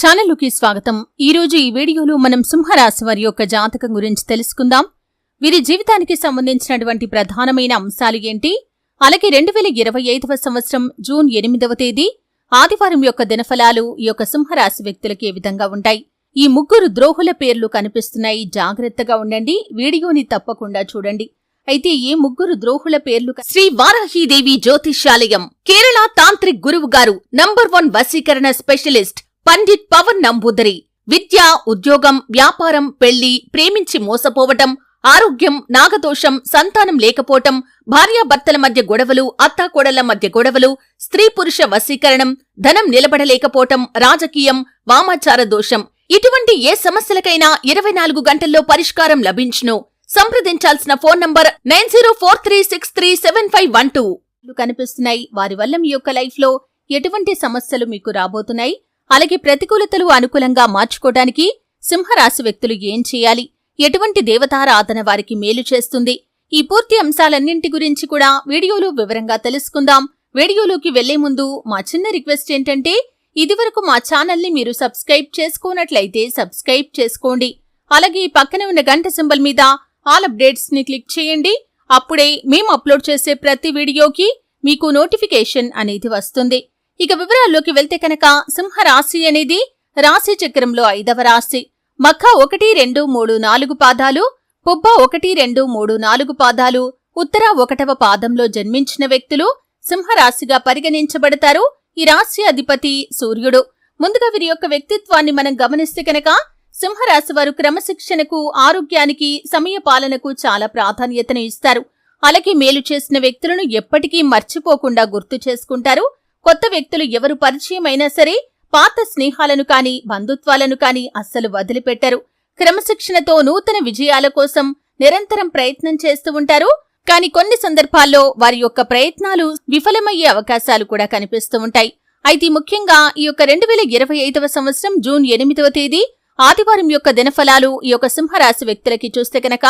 ఛానలుకి స్వాగతం. ఈ రోజు ఈ వీడియోలో మనం సింహరాశి వారి యొక్క జాతకం గురించి తెలుసుకుందాం. వీరి జీవితానికి సంబంధించినటువంటి ప్రధానమైన అంశాలు ఏంటి? అలాగే రెండు వేల ఇరవై ఐదవ సంవత్సరం జూన్ ఎనిమిదవ తేదీ ఆదివారం యొక్క దినఫలాలు ఈ యొక్క సింహరాశి వ్యక్తులకు ఏ విధంగా ఉంటాయి? ఈ ముగ్గురు ద్రోహుల పేర్లు కనిపిస్తున్నాయి. జాగ్రత్తగా ఉండండి. వీడియోని తప్పకుండా చూడండి. అయితే ఈ ముగ్గురు ద్రోహుల పేర్లు శ్రీ వారాహీదేవి జ్యోతిష్యాలయం కేరళ తాంత్రిక్ గురువు గారు నంబర్ వన్ వసీకరణ స్పెషలిస్ట్ పండిట్ పవన్ నంబూదరి. విద్య ఉద్యోగం వ్యాపారం పెళ్ళి ప్రేమించి మోసపోవటం ఆరోగ్యం నాగదోషం సంతానం లేకపోవటం భార్యాభర్తల మధ్య గొడవలు అత్తాకోడళ్ళ మధ్య గొడవలు స్త్రీ పురుష వశీకరణం ధనం నిలబడలేకపోవటం రాజకీయం వామాచార దోషం. ఇటువంటి ఏ సమస్యలకైనా ఇరవై నాలుగు గంటల్లో పరిష్కారం లభించును. సంప్రదించాల్సిన phone number nine zero four three six three seven five one two. కనిపిస్తున్నాయి. వారి వల్ల మీ యొక్క లైఫ్లో ఎటువంటి సమస్యలు మీకు రాబోతున్నాయి? అలాగే ప్రతికూలతలు అనుకూలంగా మార్చుకోటానికి సింహరాశి వ్యక్తులు ఏం చేయాలి? ఎటువంటి దేవతారాధన వారికి మేలు చేస్తుంది? ఈ పూర్తి అంశాలన్నింటి గురించి కూడా వీడియోలో వివరంగా తెలుసుకుందాం. వీడియోలోకి వెళ్ళే ముందు మా చిన్న రిక్వెస్ట్ ఏంటంటే ఇదివరకు మా ఛానల్ని మీరు సబ్స్క్రైబ్ చేసుకోనట్లయితే సబ్స్క్రైబ్ చేసుకోండి. అలాగే ఈ పక్కనే ఉన్న గంట సింబల్ మీద ఆల్ అప్డేట్స్ని క్లిక్ చేయండి. అప్పుడే మేము అప్లోడ్ చేసే ప్రతి వీడియోకి మీకు నోటిఫికేషన్ అనేది వస్తుంది. ఇక వివరాల్లోకి వెళ్తే కనుక సింహ రాశి అనేది రాశి చక్రంలో ఐదవ రాశి. మఖ ఒకటి రెండు మూడు నాలుగు పాదాలు పుబ్బ ఒకటి రెండు మూడు నాలుగు పాదాలు ఉత్తర ఒకటవ పాదంలో జన్మించిన వ్యక్తులు సింహరాశిగా పరిగణించబడతారు. ఈ రాశి అధిపతి సూర్యుడు. ముందుగా వీరి యొక్క వ్యక్తిత్వాన్ని మనం గమనిస్తే కనుక సింహరాశి వారు క్రమశిక్షణకు ఆరోగ్యానికి సమయ పాలనకు చాలా ప్రాధాన్యతను ఇస్తారు. అలాగే మేలు చేసిన వ్యక్తులను ఎప్పటికీ మర్చిపోకుండా గుర్తు చేసుకుంటారు. కొత్త వ్యక్తులు ఎవరు పరిచయమైనా సరే పాత స్నేహాలను కాని బంధుత్వాలను కాని అస్సలు వదిలిపెట్టరు. క్రమశిక్షణతో నూతన విజయాల కోసం నిరంతరం ప్రయత్నం చేస్తూ ఉంటారు. కానీ కొన్ని సందర్భాల్లో వారి యొక్క ప్రయత్నాలు విఫలమయ్యే అవకాశాలు కూడా కనిపిస్తూ ఉంటాయి. అయితే ముఖ్యంగా ఈ యొక్క రెండు వేల ఇరవై ఐదవ సంవత్సరం జూన్ ఎనిమిదవ తేదీ ఆదివారం యొక్క దినఫలాలు ఈ యొక్క సింహరాశి వ్యక్తులకి చూస్తే కనుక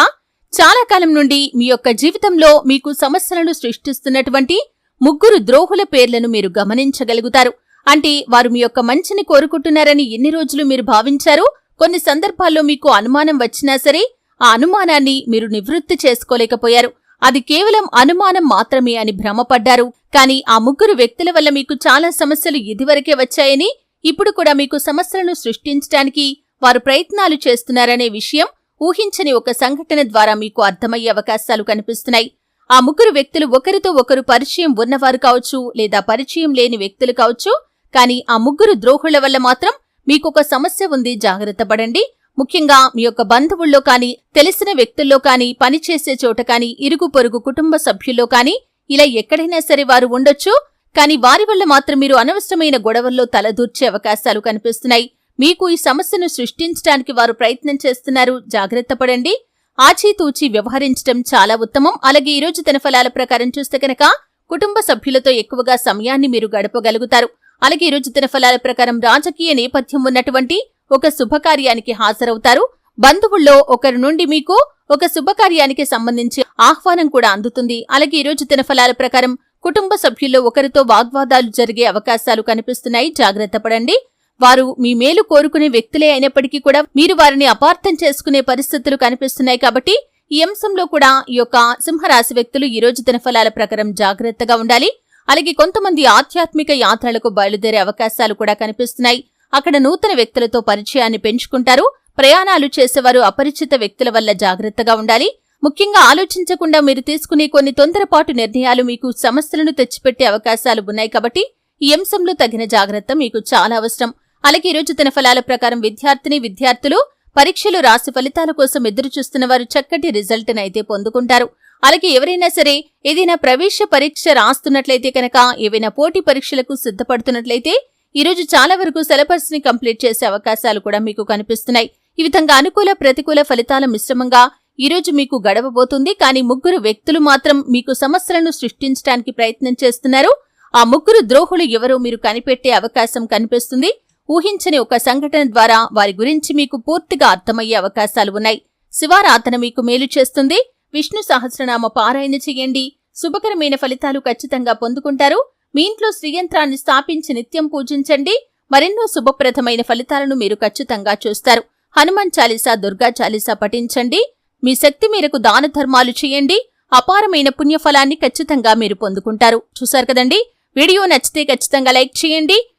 చాలా కాలం నుండి మీ యొక్క జీవితంలో మీకు సమస్యలను సృష్టిస్తున్నటువంటి ముగ్గురు ద్రోహుల పేర్లను మీరు గమనించగలుగుతారు. అంటే వారు మీ యొక్క మంచిని కోరుకుంటున్నారని ఎన్ని రోజులు మీరు భావించారు కొన్ని సందర్భాల్లో మీకు అనుమానం వచ్చినా సరే ఆ అనుమానాన్ని మీరు నివృత్తి చేసుకోలేకపోయారు. అది కేవలం అనుమానం మాత్రమే అని భ్రమపడ్డారు. కానీ ఆ ముగ్గురు వ్యక్తుల వల్ల మీకు చాలా సమస్యలు ఇదివరకే వచ్చాయని ఇప్పుడు కూడా మీకు సమస్యలను సృష్టించడానికి వారు ప్రయత్నాలు చేస్తున్నారనే విషయం ఊహించని ఒక సంఘటన ద్వారా మీకు అర్థమయ్యే అవకాశాలు కనిపిస్తున్నాయి. ఆ ముగ్గురు వ్యక్తులు ఒకరితో ఒకరు పరిచయం ఉన్నవారు కావచ్చు లేదా పరిచయం లేని వ్యక్తులు కావచ్చు కానీ ఆ ముగ్గురు ద్రోహుల వల్ల మాత్రం మీకొక సమస్య ఉంది. జాగ్రత్త పడండి. ముఖ్యంగా మీ యొక్క బంధువుల్లో కానీ తెలిసిన వ్యక్తుల్లో కానీ పనిచేసే చోట కానీ ఇరుగు పొరుగు కుటుంబ సభ్యుల్లో కానీ ఇలా ఎక్కడైనా సరే వారు ఉండొచ్చు. కానీ వారి వల్ల మాత్రం మీరు అనవసరమైన గొడవల్లో తలదూర్చే అవకాశాలు కనిపిస్తున్నాయి. మీకు ఈ సమస్యను సృష్టించడానికి వారు ప్రయత్నం చేస్తున్నారు. జాగ్రత్త పడండి. ఆచితూచి వ్యవహరించడం చాలా ఉత్తమం. అలాగే ఈ రోజు తన ఫలాల ప్రకారం చూస్తే కనుక కుటుంబ సభ్యులతో ఎక్కువగా సమయాన్ని మీరు గడపగలుగుతారు. అలాగే ఈ రోజు తన ఫలాల ప్రకారం రాజకీయ నేపథ్యం ఉన్నటువంటి ఒక శుభకార్యానికి హాజరవుతారు. బంధువుల్లో ఒకరి నుండి మీకు ఒక శుభకార్యానికి సంబంధించి ఆహ్వానం కూడా అందుతుంది. అలాగే ఈ రోజు తన ఫలాల ప్రకారం కుటుంబ సభ్యుల్లో ఒకరితో వాగ్వాదాలు జరిగే అవకాశాలు కనిపిస్తున్నాయి. జాగ్రత్త పడండి. వారు మీ మేలు కోరుకునే వ్యక్తులే అయినప్పటికీ కూడా మీరు వారిని అపార్థం చేసుకునే పరిస్థితులు కనిపిస్తున్నాయి కాబట్టి ఈ అంశంలో కూడా ఈ యొక్క సింహరాశి వ్యక్తులు ఈ రోజు దినఫలాల ప్రకారం జాగ్రత్తగా ఉండాలి. అలాగే కొంతమంది ఆధ్యాత్మిక యాత్రలకు బయలుదేరే అవకాశాలు కూడా కనిపిస్తున్నాయి. అక్కడ నూతన వ్యక్తులతో పరిచయాన్ని పెంచుకుంటారు. ప్రయాణాలు చేసేవారు అపరిచిత వ్యక్తుల వల్ల జాగ్రత్తగా ఉండాలి. ముఖ్యంగా ఆలోచించకుండా మీరు తీసుకునే కొన్ని తొందరపాటు నిర్ణయాలు మీకు సమస్యలను తెచ్చిపెట్టే అవకాశాలు ఉన్నాయి కాబట్టి ఈ అంశంలో తగిన జాగ్రత్త మీకు చాలా అవసరం. అలాగే ఈరోజు తన ఫలాల ప్రకారం విద్యార్థిని విద్యార్థులు పరీక్షలు రాసి ఫలితాల కోసం ఎదురుచూస్తున్న వారు చక్కటి రిజల్ట్ను అయితే పొందుకుంటారు. అలాగే ఎవరైనా సరే ఏదైనా ప్రవేశ పరీక్ష రాస్తున్నట్లయితే కనుక ఏవైనా పోటీ పరీక్షలకు సిద్ధపడుతున్నట్లయితే ఈరోజు చాలా వరకు సిలబస్ని కంప్లీట్ చేసే అవకాశాలు కూడా మీకు కనిపిస్తున్నాయి. ఈ విధంగా అనుకూల ప్రతికూల ఫలితాల మిశ్రమంగా ఈరోజు మీకు గడవబోతుంది. కానీ ముగ్గురు వ్యక్తులు మాత్రం మీకు సమస్యలను సృష్టించడానికి ప్రయత్నం చేస్తున్నారు. ఆ ముగ్గురు ద్రోహులు ఎవరో మీరు కనిపెట్టే అవకాశం కనిపిస్తుంది. ఊహించని ఒక సంఘటన ద్వారా వారి గురించి మీకు పూర్తిగా అర్థమయ్యే అవకాశాలు ఉన్నాయి. శివారాధన మీకు మేలు చేస్తుంది. విష్ణు సహస్రనామ పారాయణ చేయండి. శుభకరమైన ఫలితాలు ఖచ్చితంగా పొందుకుంటారు. మీ ఇంట్లో శ్రీయంత్రాన్ని స్థాపించి నిత్యం పూజించండి. మరెన్నో శుభప్రదమైన ఫలితాలను మీరు ఖచ్చితంగా చూస్తారు. హనుమాన్ చాలీసా దుర్గా చాలీసా పఠించండి. మీ శక్తి మేరకు దాన ధర్మాలు చేయండి. అపారమైన పుణ్యఫలాన్ని ఖచ్చితంగా మీరు పొందుకుంటారు. చూశారు కదండి? వీడియో నచ్చితే ఖచ్చితంగా లైక్ చేయండి.